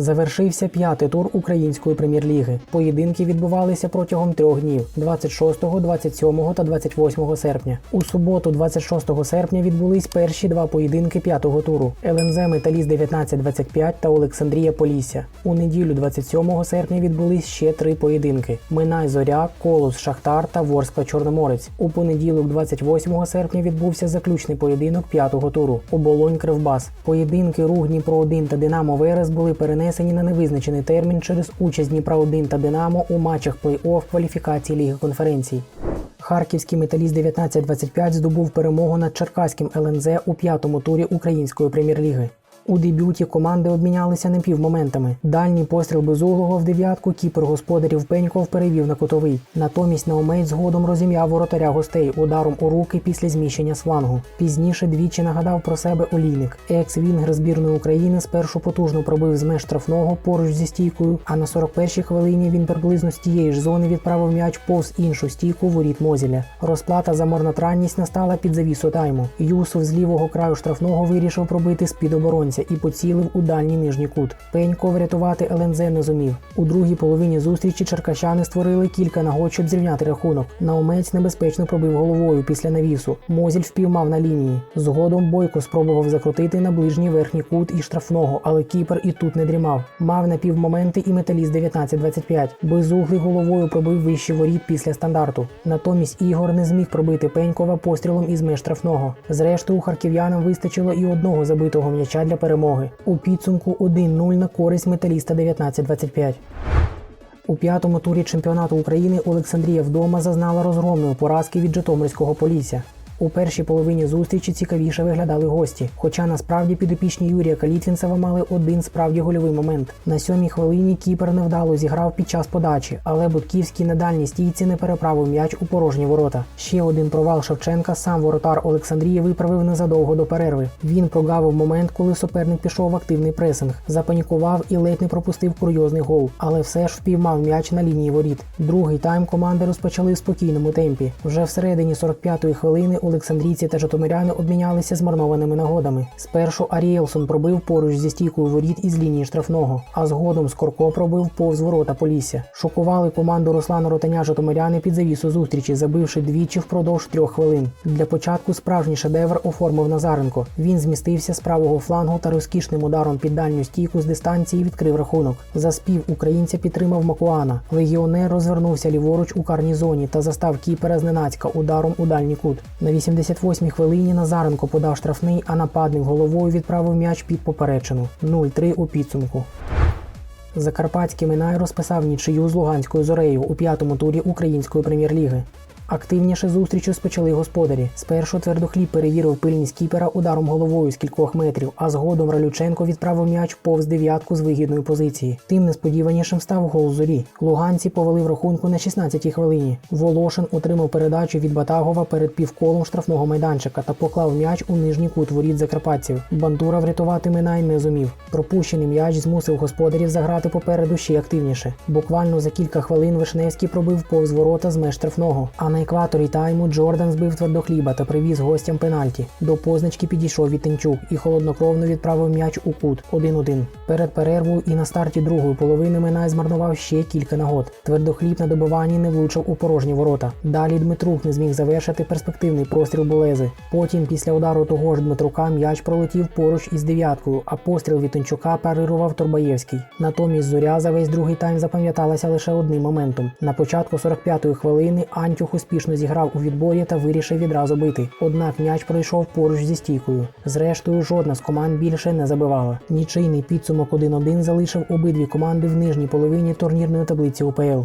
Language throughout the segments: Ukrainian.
Завершився п'ятий тур української прем'єр-ліги. Поєдинки відбувалися протягом трьох днів 26, 27 та 28 серпня. У суботу, 26 серпня, відбулись перші два поєдинки п'ятого туру: ЛНЗ Металіст 19-25 та Олександрія Полісся. У неділю, 27 серпня, відбулись ще три поєдинки: Минай Зоря, Колос Шахтар та Ворскла Чорноморець. У понеділок, 28 серпня, відбувся заключний поєдинок п'ятого туру. Оболонь Кривбас. Поєдинки Рух Дніпро 1 та Динамо Верес були перенесені на невизначений термін через участь Дніпра 1 та Динамо у матчах плей-офф кваліфікації Ліги конференцій. Харківський металіст 19-25 здобув перемогу над Черкаським ЛНЗ у п'ятому турі української прем'єр-ліги. У дебюті команди обмінялися непівмоментами. Дальній постріл безуглого в дев'ятку кіпер господарів Пеньков перевів на кутовий. Натомість Наумець згодом розім'яв воротаря гостей ударом у руки після зміщення з флангу. Пізніше двічі нагадав про себе олійник. Екс-вінгер збірної України спершу потужно пробив з меж штрафного поруч зі стійкою, а на 41-й хвилині він приблизно з тієї ж зони відправив м'яч повз іншу стійку воріт Мозіля. Розплата за марнотранність настала під завісу тайму. Юсов з лівого краю штрафного вирішив пробити з-під оборонця і поцілив у дальній нижній кут. Пенько врятувати ЛНЗ не зумів. У другій половині зустрічі черкащани створили кілька нагод, щоб зрівняти рахунок. Наумець небезпечно пробив головою після навісу. Мозіль впіймав на лінії. Згодом Бойко спробував закрутити на ближній верхній кут і штрафного, але кіпер і тут не дрімав. Мав напівмоменти і металіст 19-25. Безуглий головою пробив вищий воріт після стандарту. Натомість Ігор не зміг пробити Пенькова пострілом із меж штрафного. Зрештою, харків'янам вистачило і одного забитого м'яча для перемоги. У підсумку 1-0 на користь металіста 19-25. У п'ятому турі чемпіонату України Олександрія вдома зазнала розгромної поразки від Житомирського Полісся. У першій половині зустрічі цікавіше виглядали гості. Хоча насправді підопічні Юрія Калітвінцева мали один справді гольовий момент. На сьомій хвилині кіпер невдало зіграв під час подачі, але Будківський на дальній стійці не переправив м'яч у порожні ворота. Ще один провал Шевченка сам воротар Олександрії виправив незадовго до перерви. Він прогавив момент, коли суперник пішов в активний пресинг, запанікував і ледь не пропустив курйозний гол, але все ж впіймав м'яч на лінії воріт. Другий тайм команди розпочали в спокійному темпі. Вже всередині 45-ї хвилини Олександрійці та Житомиряни обмінялися змарнованими нагодами. Спершу Аріелсон пробив поруч зі стійкою воріт із лінії штрафного, а згодом Скорко пробив повз ворота Полісся. Шокували команду Руслана Ротаня Житомиряни під завісу зустрічі, забивши двічі впродовж трьох хвилин. Для початку справжній шедевр оформив Назаренко. Він змістився з правого флангу та розкішним ударом під дальню стійку з дистанції відкрив рахунок. За спів українця підтримав Макуана. Легіонер розвернувся ліворуч у карній зоні та застав кіпера зненацька ударом у дальній кут. На 88-й хвилині Назаренко подав штрафний, а нападник головою відправив м'яч під поперечину 0-3 у підсумку. Закарпатський Минай розписав нічию з Луганською зорею у п'ятому турі української прем'єр-ліги. Активніше зустріч розпочали господарі. Спершу твердохліб перевірив пильність кіпера ударом головою з кількох метрів, а згодом Ралюченко відправив м'яч повз дев'ятку з вигідної позиції. Тим несподіванішим став гол зорі. Луганці повели в рахунку на 16-й хвилині. Волошин отримав передачу від Батагова перед півколом штрафного майданчика та поклав м'яч у нижній кут воріт закарпатців. Бандура врятувати Минай не зумів. Пропущений м'яч змусив господарів заграти попереду ще активніше. Буквально за кілька хвилин Вишневський пробив повз ворота з меж штрафного. А на екваторі тайму Джордан збив твердохліба та привіз гостям пенальті. До позначки підійшов Вітенчук і холоднокровно відправив м'яч у кут 1-1. Перед перервою і на старті другої половини Минай змарнував ще кілька нагод. Твердохліб на добиванні не влучив у порожні ворота. Далі Дмитрук не зміг завершити перспективний простріл Булези. Потім, після удару того ж Дмитрука, м'яч пролетів поруч із дев'яткою, а постріл Вітенчука парирував Турбаєвський. Натомість зоря за весь другий тайм запам'яталася лише одним моментом. На початку 45-ї хвилини Антюх успішно зіграв у відборі та вирішив відразу бити. Однак м'яч пройшов поруч зі стійкою. Зрештою, жодна з команд більше не забивала. Нічийний підсумок 1-1 залишив обидві команди в нижній половині турнірної таблиці УПЛ.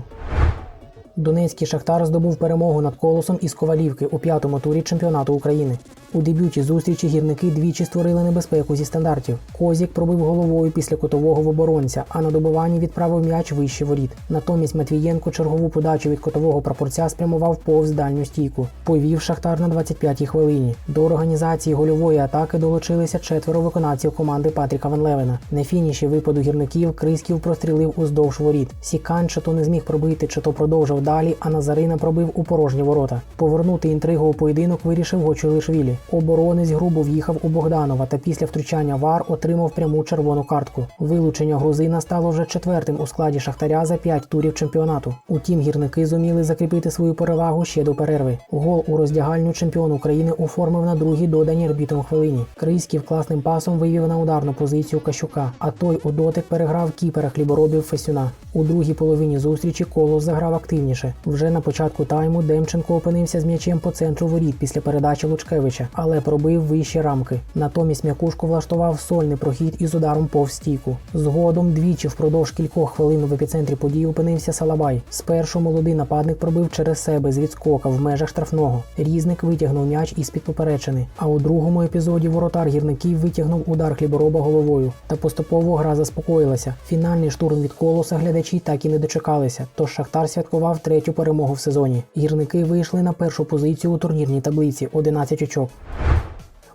Донецький Шахтар здобув перемогу над колосом із Ковалівки у п'ятому турі чемпіонату України. У дебюті зустрічі гірники двічі створили небезпеку зі стандартів. Козік пробив головою після котового в оборонця, а на добиванні відправив м'яч вище воріт. Натомість Матвієнко чергову подачу від котового прапорця спрямував повз дальню стійку. Повів Шахтар на 25-й хвилині. До організації гольової атаки долучилися четверо виконавців команди Патріка Ван. На фініші випаду гірників Криськів прострілив уздовж воріт. Сікан чи то не зміг пробити, чи то продовжив далі, а Назарина пробив у порожні ворота. Повернути інтригу у поєдинок вирішив Гочулишвілі. Оборонець грубо в'їхав у Богданова та після втручання вар отримав пряму червону картку. Вилучення грузина стало вже четвертим у складі Шахтаря за п'ять турів чемпіонату. Утім, гірники зуміли закріпити свою перевагу ще до перерви. Гол у роздягальню чемпіон України оформив на другій доданій арбітром хвилині. Крийський класним пасом вивів на ударну позицію Кащука, а той у дотик переграв кіпера хліборобів Фесюна. У другій половині зустрічі Колос заграв активніше. Вже на початку тайму Демченко опинився з м'ячем по центру воріт після передачі Лучкевича, але пробив вищі рамки. Натомість м'якушку влаштував сольний прохід із ударом повз стійку. Згодом двічі впродовж кількох хвилин в епіцентрі подій опинився Салабай. Спершу молодий нападник пробив через себе з відскока в межах штрафного. Різник витягнув м'яч із під поперечини. А у другому епізоді воротар гірників витягнув удар хлібороба головою. Та поступово гра заспокоїлася. Фінальний штурм від колоса глядачі так і не дочекалися. Тож Шахтар святкував третю перемогу в сезоні. Гірники вийшли на першу позицію у турнірній таблиці 11 очок.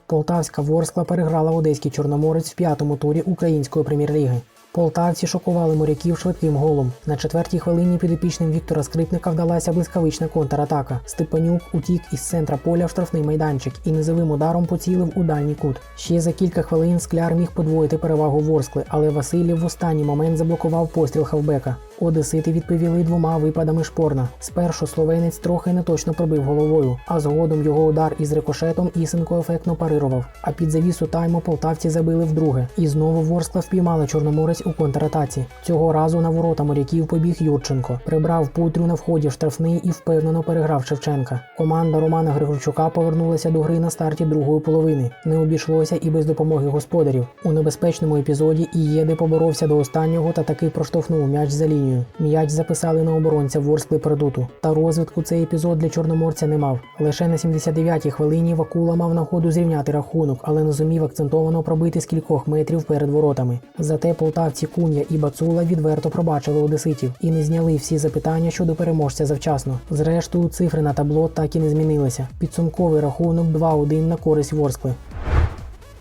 Полтавська Ворскла переграла одеський Чорноморець в п'ятому турі української прем'єр-ліги. Полтавці шокували моряків швидким голом. На четвертій хвилині підопічним Віктора Скрипника вдалася блискавична контратака. Степанюк утік із центра поля в штрафний майданчик і низовим ударом поцілив у дальній кут. Ще за кілька хвилин скляр міг подвоїти перевагу Ворскли, але Васильєв в останній момент заблокував постріл хавбека. Одесити відповіли двома випадами шпорна. Спершу словенець трохи неточно пробив головою, а згодом його удар із рикошетом Ісенко ефектно парирував. А під завісу тайму полтавці забили вдруге. І знову Ворскла впіймала Чорноморець у контратаці. Цього разу на ворота моряків побіг Юрченко, прибрав путрю на вході в штрафний і впевнено переграв Шевченка. Команда Романа Григорчука повернулася до гри на старті другої половини. Не обійшлося і без допомоги господарів. У небезпечному епізоді Ієди поборовся до останнього та таки проштовхнув м'яч за лінію. М'яч записали на оборонця Ворскли Пердуту. Та розвитку цей епізод для чорноморця не мав. Лише на 79-й хвилині Вакула мав нагоду зрівняти рахунок, але не зумів акцентовано пробити з кількох метрів перед воротами. Зате полтавці Кун'я і Бацула відверто пробачили одеситів і не зняли всі запитання щодо переможця завчасно. Зрештою, цифри на табло так і не змінилися. Підсумковий рахунок 2-1 на користь Ворскли.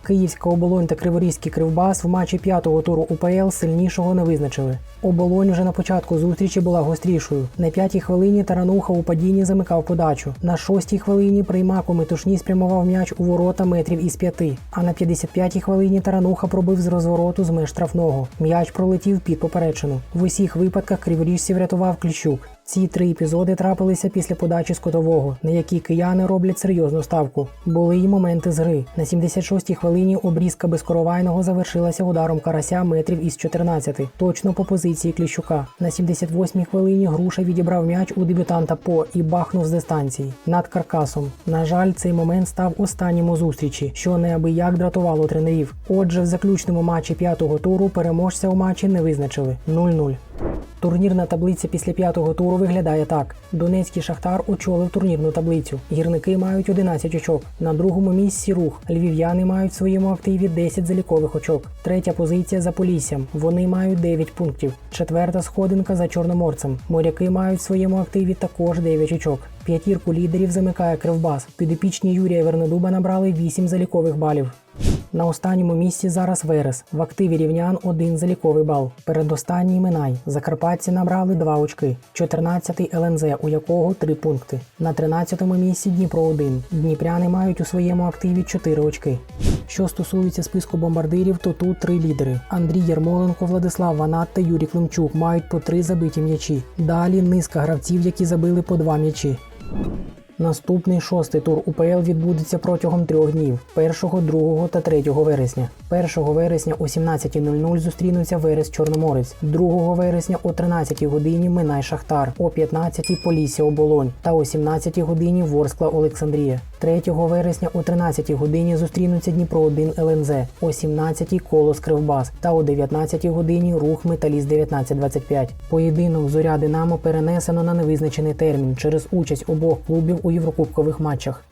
Київська оболонь та Криворізький кривбас в матчі п'ятого туру УПЛ сильнішого не визначили. Оболонь вже на початку зустрічі була гострішою. На п'ятій хвилині Тарануха у падінні замикав подачу. На шостій хвилині приймак у метушні спрямував м'яч у ворота метрів із п'яти. А на 55-й хвилині Тарануха пробив з розвороту з меж штрафного. М'яч пролетів під поперечину. В усіх випадках криворіжців врятував Кліщук. Ці три епізоди трапилися після подачі з котового, на які кияни роблять серйозну ставку. Були й моменти з гри. На 76-й хвилині обрізка безкоровайного завершилася ударом карася метрів із 14, точно по позиції Кліщука. На 78-й хвилині груша відібрав м'яч у дебютанта по і бахнув з дистанції над каркасом. На жаль, цей момент став останнім у зустрічі, що неабияк дратувало тренерів. Отже, в заключному матчі п'ятого туру переможця у матчі не визначили 0-0. Турнірна таблиця після п'ятого туру виглядає так: Донецький Шахтар очолив турнірну таблицю. Гірники мають 11 очок. На другому місці рух. Львів'яни мають в своєму активі 10 залікових очок. Третя позиція за Поліссям. Вони мають 9 пунктів. Четверта сходинка за Чорноморцем. Моряки мають в своєму активі також 9 очок. П'ятірку лідерів замикає Кривбас. Підопічні Юрія Вернедуба набрали 8 залікових балів. На останньому місці зараз Верес. В активі рівнян один заліковий бал. Передостанній Минай. Закарпатці набрали 2 очки. 14-й ЛНЗ, у якого 3 пункти. На 13-му місці Дніпро 1. Дніпряни мають у своєму активі 4 очки. Що стосується списку бомбардирів, то тут три лідери: Андрій Ярмоленко, Владислав Ванат та Юрій Климчук мають по три забиті м'ячі. Далі низка гравців, які забили по два м'ячі. Наступний шостий тур УПЛ відбудеться протягом трьох днів 1, 2 та 3 вересня. 1 вересня о 17.00 зустрінуться Верес Чорноморець, 2 вересня о 13 годині Минай Шахтар, о 15 Полісся Оболонь та о 17 годині Ворскла Олександрія. 3 вересня о 13 годині зустрінуться Дніпро 1 ЛНЗ, о 17 Колос Кривбас та о 19 годині Рух Металіст 1925. Поєдинок зоря Динамо перенесено на невизначений термін через участь обох клубів у єврокубкових матчах.